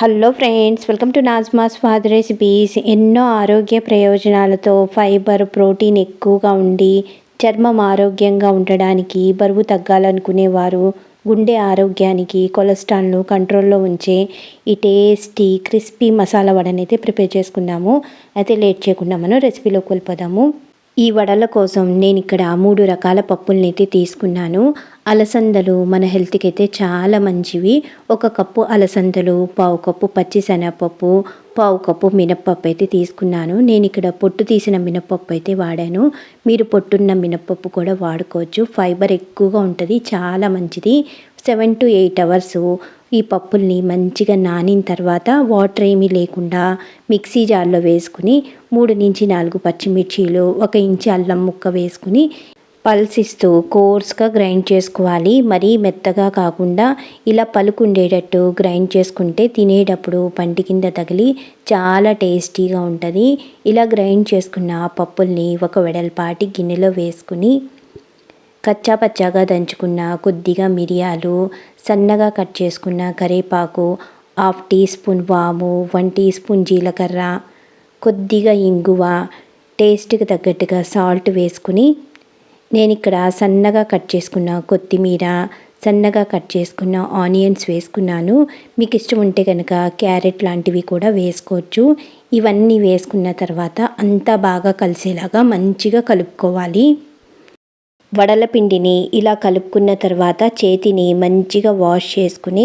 Hello friends welcome to Nazma's food recipes. ఎన్నో ఆరోగ్య ప్రయోజనాలతో ఫైబర్ ప్రోటీన్ ఎక్కువగా ఉండి చర్మం ఆరోగ్యంగా ఉండడానికి బరువు తగ్గాలనుకునేవారు గుండె ఆరోగ్యానికి కొలెస్ట్రాల్ను కంట్రోల్లో ఉంచే ఈ టేస్టీ క్రిస్పీ మసాలా వడనైతే ప్రిపేర్ చేసుకుందాము. అయితే లేట్ చేయకుండా మనం రెసిపీలోకి వెళ్ళిపోదాము. ఈ వడల కోసం నేను ఇక్కడ మూడు రకాల పప్పుల్ని అయితే తీసుకున్నాను. అలసందలు మన హెల్త్కి అయితే చాలా మంచివి. ఒక కప్పు అలసందలు పావు కప్పు పచ్చి శనగపప్పు పావు కప్పు మినప్పప్పు అయితే తీసుకున్నాను. నేను ఇక్కడ పొట్టు తీసిన మినప్పప్పు అయితే వాడాను. మీరు పొట్టున్న మినప్పప్పు కూడా వాడుకోవచ్చు. ఫైబర్ ఎక్కువగా ఉంటుంది చాలా మంచిది. సెవెన్ టు ఎయిట్ అవర్స్ ఈ పప్పుల్ని మంచిగా నానిన తర్వాత వాటర్ ఏమీ లేకుండా మిక్సీ జార్లో వేసుకుని మూడు నుంచి నాలుగు పచ్చిమిర్చీలు ఒక ఇంచి అల్లం ముక్క వేసుకుని పల్సిస్తూ కోర్స్గా గ్రైండ్ చేసుకోవాలి. మరీ మెత్తగా కాకుండా ఇలా పలుకుండేటట్టు గ్రైండ్ చేసుకుంటే తినేటప్పుడు పంటి కింద తగిలి చాలా టేస్టీగా ఉంటుంది. ఇలా గ్రైండ్ చేసుకున్న పప్పుల్ని ఒక వెడల్పాటి గిన్నెలో వేసుకుని కచ్చా పచ్చాగా దంచుకున్న కొద్దిగా మిరియాలు సన్నగా కట్ చేసుకున్న కరివేపాకు హాఫ్ టీ స్పూన్ వాము వన్ టీ స్పూన్ జీలకర్ర కొద్దిగా ఇంగువ టేస్ట్కి తగ్గట్టుగా సాల్ట్ వేసుకుని నేను ఇక్కడ సన్నగా కట్ చేసుకున్న కొత్తిమీర సన్నగా కట్ చేసుకున్న ఆనియన్స్ వేసుకున్నాను. మీకు ఇష్టం ఉంటే కనుక క్యారెట్ లాంటివి కూడా వేసుకోవచ్చు. ఇవన్నీ వేసుకున్న తర్వాత అంతా బాగా కలిసేలాగా మంచిగా కలుపుకోవాలి. వడల పిండిని ఇలా కలుపుకున్న తర్వాత చేతిని మంచిగా వాష్ చేసుకుని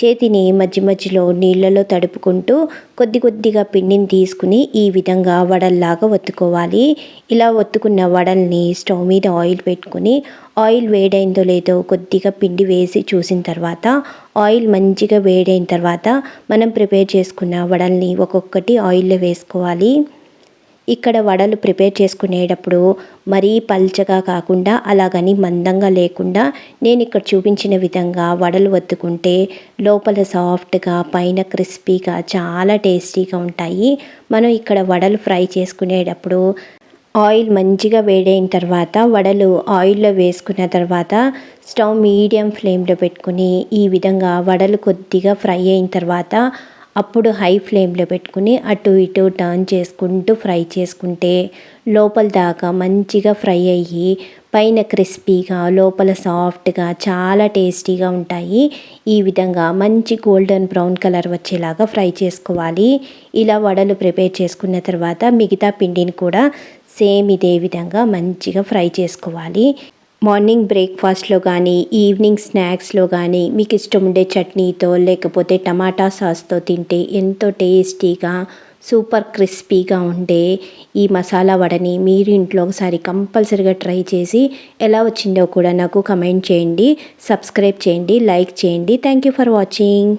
చేతిని మధ్య మధ్యలో నీళ్ళలో తడుపుకుంటూ కొద్ది కొద్దిగా పిండిని తీసుకుని ఈ విధంగా వడల్లాగా ఒత్తుకోవాలి. ఇలా ఒత్తుకున్న వడల్ని స్టవ్ మీద ఆయిల్ పెట్టుకుని ఆయిల్ వేడైందో లేదో కొద్దిగా పిండి వేసి చూసిన తర్వాత ఆయిల్ మంచిగా వేడైన తర్వాత మనం ప్రిపేర్ చేసుకున్న వడల్ని ఒక్కొక్కటి ఆయిల్లో వేసుకోవాలి. ఇక్కడ వడలు ప్రిపేర్ చేసుకునేటప్పుడు మరీ పల్చగా కాకుండా అలాగని మందంగా లేకుండా నేను ఇక్కడ చూపించిన విధంగా వడలు వత్తుకుంటే లోపల సాఫ్ట్గా పైన క్రిస్పీగా చాలా టేస్టీగా ఉంటాయి. మనం ఇక్కడ వడలు ఫ్రై చేసుకునేటప్పుడు ఆయిల్ మంచిగా వేడైన తర్వాత వడలు ఆయిల్లో వేసుకున్న తర్వాత స్టవ్ మీడియం ఫ్లేమ్లో పెట్టుకుని ఈ విధంగా వడలు కొద్దిగా ఫ్రై అయిన తర్వాత అప్పుడు హై ఫ్లేమ్లో పెట్టుకుని అటు ఇటు టర్న్ చేసుకుంటూ ఫ్రై చేసుకుంటే లోపల దాకా మంచిగా ఫ్రై అయ్యి పైన క్రిస్పీగా లోపల సాఫ్ట్గా చాలా టేస్టీగా ఉంటాయి. ఈ విధంగా మంచి గోల్డెన్ బ్రౌన్ కలర్ వచ్చేలాగా ఫ్రై చేసుకోవాలి. ఇలా వడలు ప్రిపేర్ చేసుకున్న తర్వాత మిగతా పిండిని కూడా సేమ్ ఇదే విధంగా మంచిగా ఫ్రై చేసుకోవాలి. మార్నింగ్ బ్రేక్ఫాస్ట్లో కానీ ఈవినింగ్ స్నాక్స్లో కానీ మీకు ఇష్టం ఉండే చట్నీతో లేకపోతే టమాటా సాస్తో తింటే ఎంతో టేస్టీగా సూపర్ క్రిస్పీగా ఉండే ఈ మసాలా వడని మీరు ఇంట్లో ఒకసారి కంపల్సరిగా ట్రై చేసి ఎలా వచ్చిందో కూడా నాకు కమెంట్ చేయండి సబ్స్క్రైబ్ చేయండి లైక్ చేయండి. Thank you for watching